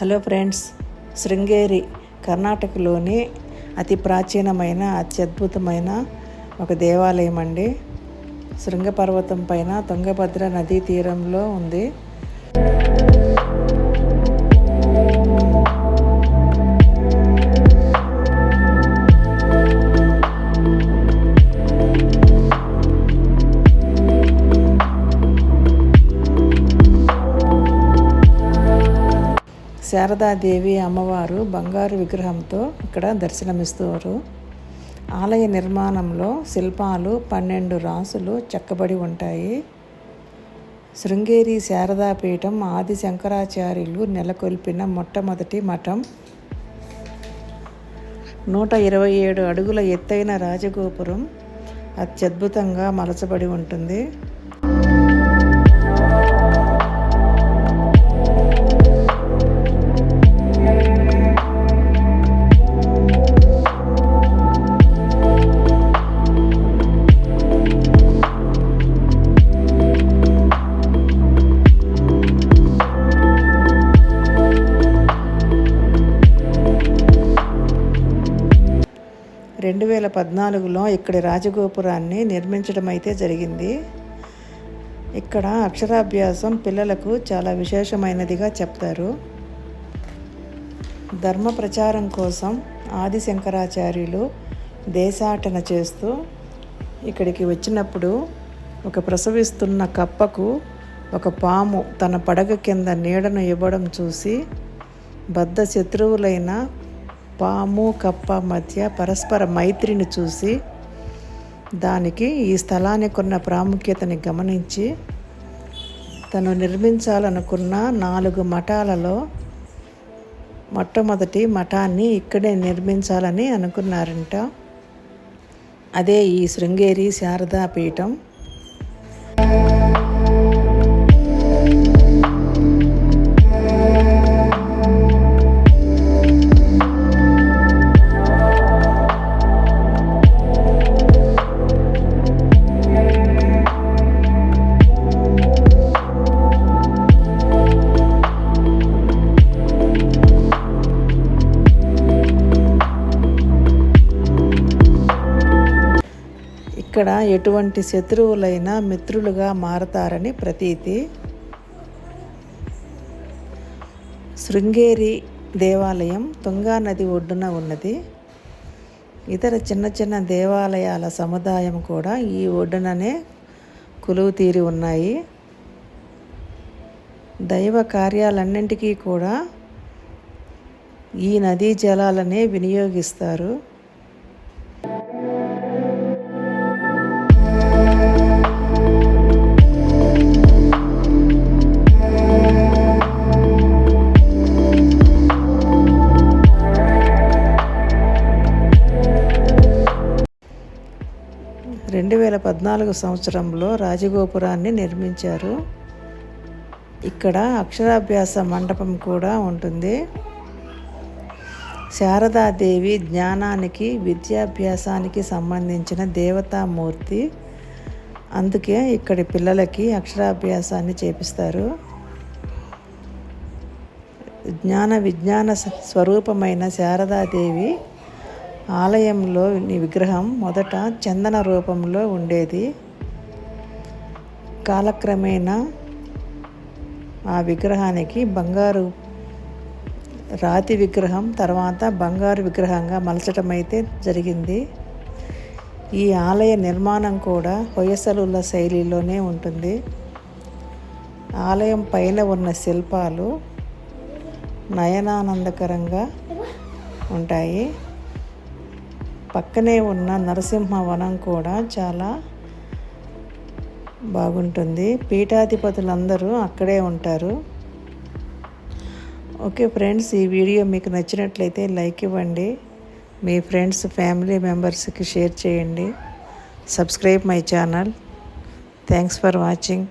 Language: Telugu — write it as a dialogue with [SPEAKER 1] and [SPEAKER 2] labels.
[SPEAKER 1] హలో ఫ్రెండ్స్ శృంగేరి కర్ణాటకలోని అతి ప్రాచీనమైన అత్యద్భుతమైన ఒక దేవాలయం అండి. శృంగ పర్వతం పైన తుంగభద్ర నదీ తీరంలో ఉంది. శారదాదేవి అమ్మవారు బంగారు విగ్రహంతో ఇక్కడ దర్శనమిస్తారు. ఆలయ నిర్మాణంలో శిల్పాలు పన్నెండు రాసులు చెక్కబడి ఉంటాయి. శృంగేరి శారదాపీఠం ఆది శంకరాచార్యులు నెలకొల్పిన మొట్టమొదటి మఠం. నూట ఇరవై ఏడు అడుగుల ఎత్తైన రాజగోపురం అత్యద్భుతంగా మలచబడి ఉంటుంది. రెండు వేల పద్నాలుగులో ఇక్కడి రాజగోపురాన్ని నిర్మించడం అయితే జరిగింది. ఇక్కడ అక్షరాభ్యాసం పిల్లలకు చాలా విశేషమైనదిగా చెప్తారు. ధర్మ ప్రచారం కోసం ఆది శంకరాచార్యులు దేశాటన చేస్తూ ఇక్కడికి వచ్చినప్పుడు ఒక ప్రసవిస్తున్న కప్పకు ఒక పాము తన పడగ కింద నీడను ఇవ్వడం చూసి బద్ధ శత్రువులైన పాము కప్ప మధ్య పరస్పర మైత్రిని చూసి దానికి ఈ స్థలానికి ఉన్న ప్రాముఖ్యతని గమనించి తను నిర్మించాలనుకున్న నాలుగు మఠాలలో మొట్టమొదటి మఠాన్ని ఇక్కడే నిర్మించాలని అనుకున్నారంట. అదే ఈ శృంగేరి శారదా పీఠం ఇక్కడ ఎటువంటి శత్రువులైనా మిత్రులుగా మారతారని ప్రతీతి. శృంగేరి దేవాలయం తుంగా నది ఒడ్డున ఉన్నది. ఇతర చిన్న చిన్న దేవాలయాల సముదాయం కూడా ఈ ఒడ్డుననే కొలువు తీరి ఉన్నాయి. దైవ కార్యాలన్నింటికీ కూడా ఈ నదీ జలాలనే వినియోగిస్తారు. రెండు వేల పద్నాలుగు సంవత్సరంలో రాజగోపురాన్ని నిర్మించారు. ఇక్కడ అక్షరాభ్యాస మండపం కూడా ఉంటుంది. శారదాదేవి జ్ఞానానికి విద్యాభ్యాసానికి సంబంధించిన దేవతామూర్తి. అందుకే ఇక్కడి పిల్లలకి అక్షరాభ్యాసాన్ని చేపిస్తారు. జ్ఞాన విజ్ఞాన స్వరూపమైన శారదాదేవి ఆలయంలో విగ్రహం మొదట చందన రూపంలో ఉండేది. కాలక్రమేణా ఆ విగ్రహానికి బంగారు రాతి విగ్రహం తర్వాత బంగారు విగ్రహంగా మలచడం అయితే జరిగింది. ఈ ఆలయ నిర్మాణం కూడా హొయసలుల శైలిలోనే ఉంటుంది. ఆలయం పైన ఉన్న శిల్పాలు నయనానందకరంగా ఉంటాయి. పక్కనే ఉన్న నరసింహవనం కూడా చాలా బాగుంటుంది. పీఠాధిపతులందరూ అక్కడే ఉంటారు. ఓకే ఫ్రెండ్స్ ఈ వీడియో మీకు నచ్చినట్లయితే లైక్ ఇవ్వండి. మీ ఫ్రెండ్స్ ఫ్యామిలీ మెంబర్స్కి షేర్ చేయండి. Subscribe my channel. Thanks for watching.